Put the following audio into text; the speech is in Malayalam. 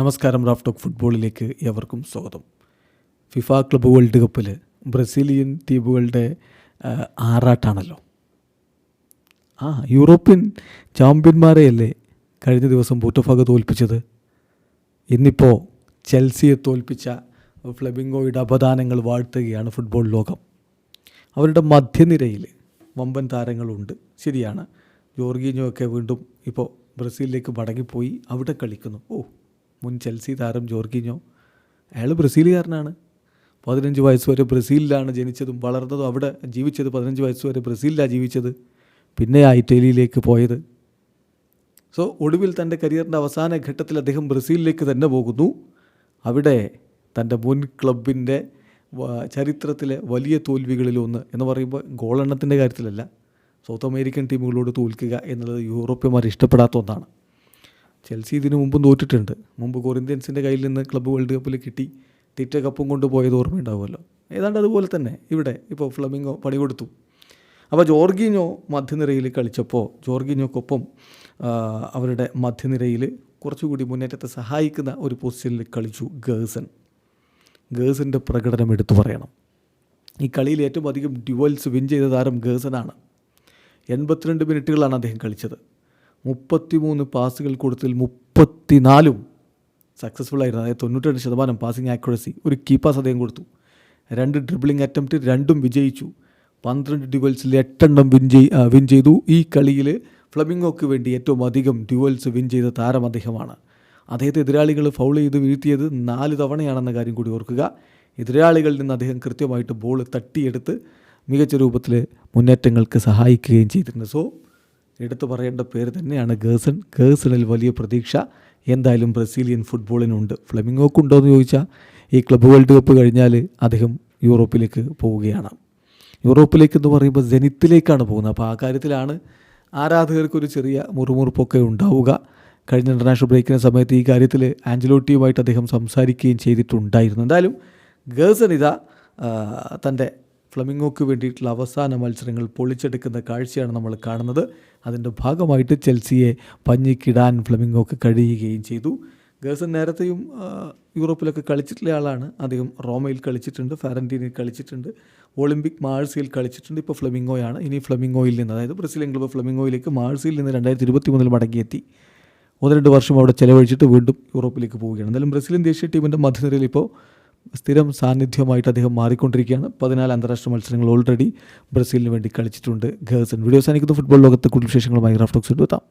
നമസ്കാരം റാഫ് ടോക്ക് ഫുട്ബോളിലേക്ക് എവർക്കും സ്വാഗതം. ഫിഫ ക്ലബ്ബ് വേൾഡ് കപ്പിൽ ബ്രസീലിയൻ ടീമുകളുടെ ആറാട്ടാണല്ലോ. ആ യൂറോപ്യൻ ചാമ്പ്യന്മാരെയല്ലേ കഴിഞ്ഞ ദിവസം ബൂട്ടഫാഗ തോൽപ്പിച്ചത്? ഇന്നിപ്പോൾ ചെൽസിയെ തോൽപ്പിച്ച ഫ്ലെമിംഗോയുടെ അപദാനങ്ങൾ വാഴ്ത്തുകയാണ് ഫുട്ബോൾ ലോകം. അവരുടെ മധ്യനിരയിൽ വമ്പൻ താരങ്ങളുണ്ട്. ശരിയാണ്. ജോർഗീഞ്ഞോ ഒക്കെ വീണ്ടും ഇപ്പോൾ ബ്രസീലിലേക്ക് മടങ്ങിപ്പോയി അവിടെ കളിക്കുന്നു. ഓ മുൻ ചെൽസി താരം ജോർഗിഞ്ഞോ. അയാൾ ബ്രസീലുകാരനാണ്. പതിനഞ്ച് വയസ്സ് വരെ ബ്രസീലിലാണ് ജനിച്ചതും വളർന്നതും അവിടെ ജീവിച്ചത് പതിനഞ്ച് വയസ്സ് വരെ ബ്രസീലിലാണ് ജീവിച്ചത്. പിന്നെ ആ ഇറ്റലിയിലേക്ക് പോയത്. സോ ഒടുവിൽ തന്റെ കരിയറിന്റെ അവസാന ഘട്ടത്തിൽ അദ്ദേഹം ബ്രസീലിലേക്ക് തന്നെ പോകുന്നു. അവിടെ തന്റെ മുൻ ക്ലബിന്റെ ചരിത്രത്തിലെ വലിയ തോൽവികളിലൊന്ന് എന്ന് പറയുമ്പോൾ ഗോളെണ്ണത്തിന്റെ കാര്യത്തിലല്ല. സൗത്ത് അമേരിക്കൻ ടീമുകളോട് തോൽക്കുക എന്നുള്ളത് യൂറോപ്യന്മാർ ഇഷ്ടപ്പെടാത്ത ഒന്നാണ്. ചെൽസി ഇതിനു മുമ്പും തോറ്റിട്ടുണ്ട്. മുമ്പ് കൊറിന്ത്യൻസിന്റെ കയ്യിൽ നിന്ന് ക്ലബ്ബ് വേൾഡ് കപ്പിൽ കിട്ടി. തിറ്റ കപ്പും കൊണ്ട് പോയത് ഓർമ്മയുണ്ടാവുമല്ലോ. ഏതാണ്ട് അതുപോലെ തന്നെ ഇവിടെ ഇപ്പോൾ ഫ്ലമിംഗോ പണി കൊടുത്തു അപ്പോൾ ജോർഗീഞ്ഞോ മധ്യനിരയിൽ കളിച്ചപ്പോൾ ജോർഗീഞ്ഞോക്കൊപ്പം അവരുടെ മധ്യനിരയിൽ കുറച്ചുകൂടി മുന്നേറ്റത്തെ സഹായിക്കുന്ന ഒരു പൊസിഷനിൽ കളിച്ചു ഗേഴ്സൺ. ഗേഴ്സിന്റെ പ്രകടനം എടുത്തു പറയണം. ഈ കളിയിൽ ഏറ്റവും അധികം ഡ്യുവൽസ് വിൻ ചെയ്ത താരം ഗേഴ്സനാണ് എൺപത്തിരണ്ട് മിനിറ്റുകളാണ് അദ്ദേഹം കളിച്ചത്. മുപ്പത്തിമൂന്ന് പാസുകൾ കൊടുത്തതിൽ മുപ്പത്തിനാലും സക്സസ്ഫുൾ ആയിരുന്നു. അതായത് തൊണ്ണൂറ്റെട്ട് ശതമാനം പാസിംഗ് ആക്യുറസി ഒരു കീ പാസ് അദ്ദേഹം കൊടുത്തു. രണ്ട് ഡ്രിബിളിംഗ് അറ്റംപ്റ്റ് രണ്ടും വിജയിച്ചു. പന്ത്രണ്ട് ഡ്യുവൽസിൽ എട്ടെണ്ണം വിൻ ചെയ് വിൻ ചെയ്തു. ഈ കളിയിൽ ഫ്ലമിംഗോക്ക് വേണ്ടി ഏറ്റവും അധികം ഡ്യുവൽസ് വിൻ ചെയ്ത താരം അദ്ദേഹമാണ്. അദ്ദേഹത്തെ എതിരാളികൾ ഫൗൾ ചെയ്ത് വീഴ്ത്തിയത് നാല് തവണയാണെന്ന കാര്യം കൂടി ഓർക്കുക. എതിരാളികളിൽ നിന്ന് അദ്ദേഹം കൃത്യമായിട്ട് ബോൾ തട്ടിയെടുത്ത് മികച്ച രൂപത്തിൽ മുന്നേറ്റങ്ങൾക്ക് സഹായിക്കുകയും ചെയ്തിട്ടുണ്ട്. സോ എടുത്തു പറയേണ്ട പേര് തന്നെയാണ് ഗേഴ്സൺ ഗേഴ്സണിൽ വലിയ പ്രതീക്ഷ. എന്തായാലും ബ്രസീലിയൻ ഫുട്ബോളിനുണ്ട്. ഫ്ലെമിങ്ങോക്കുണ്ടോ എന്ന് ചോദിച്ചാൽ ഈ ക്ലബ് വേൾഡ് കപ്പ് കഴിഞ്ഞാൽ അദ്ദേഹം യൂറോപ്പിലേക്ക് പോവുകയാണ്. യൂറോപ്പിലേക്ക് എന്ന് പറയുമ്പോൾ ജനിത്തിലേക്കാണ് പോകുന്നത്. അപ്പോൾ ആ കാര്യത്തിലാണ് ആരാധകർക്കൊരു ചെറിയ മുറുമുറുപ്പൊക്കെ ഉണ്ടാവുക. കഴിഞ്ഞ ഇന്റർനാഷണൽ ബ്രേക്കിന് സമയത്ത് ഈ കാര്യത്തിൽ ആഞ്ചലോട്ടിയുമായിട്ട് അദ്ദേഹം സംസാരിക്കുകയും ചെയ്തിട്ടുണ്ടായിരുന്നു. എന്തായാലും ഗേഴ്സൺ ഇതാ തന്റെ ഫ്ലമിംഗോക്ക് വേണ്ടിയിട്ടുള്ള അവസാന മത്സരങ്ങൾ പൊളിച്ചെടുക്കുന്ന കാഴ്ചയാണ് നമ്മൾ കാണുന്നത്. അതിന്റെ ഭാഗമായിട്ട് ചെൽസിയെ പഞ്ഞിക്കിടാൻ ഫ്ലമിംഗോക്ക് കഴിയുകയും ചെയ്തു. ഗേഴ്സൺ നേരത്തെയും യൂറോപ്പിലൊക്കെ കളിച്ചിട്ടുള്ള ആളാണ്. അദ്ദേഹം റോമയിൽ കളിച്ചിട്ടുണ്ട് ഫാരന്റീനിൽ കളിച്ചിട്ടുണ്ട് ഒളിമ്പിക് മാഴ്സിയിൽ കളിച്ചിട്ടുണ്ട് ഇപ്പോൾ ഫ്ലമിംഗോയാണ്. ഇനി ഫ്ലമിംഗോയിൽ നിന്ന് അതായത് ബ്രസീലിയൻ ക്ലബ്ബ് ഫ്ലമിംഗോയിലേക്ക് മാഴ്സിയിൽ നിന്ന് രണ്ടായിരത്തി ഇരുപത്തി മൂന്നിൽ മടങ്ങിയെത്തി. ഒന്ന് രണ്ട് വർഷം അവിടെ ചിലവഴിച്ചിട്ട് വീണ്ടും യൂറോപ്പിലേക്ക് പോവുകയാണ്. എന്തായാലും ബ്രസീലിയൻ ദേശീയ ടീമിന്റെ മധ്യനിരയിൽ ഇപ്പോൾ സ്ഥിരം സാന്നിധ്യമായിട്ട് അദ്ദേഹം മാറിക്കൊണ്ടിരിക്കുകയാണ്. പതിനാല് അന്താരാഷ്ട്ര മത്സരങ്ങൾ ഓൾറെഡി ബ്രസീലിന് വേണ്ടി കളിച്ചിട്ടുണ്ട് ഗേഴ്സൺ വീഡിയോ സാധിക്കുന്ന ഫുട്ബോൾ ലോകത്തെ കൂടുതൽ വിശേഷങ്ങളുമായി റാഫ്റ്റോക്സ് എത്താം.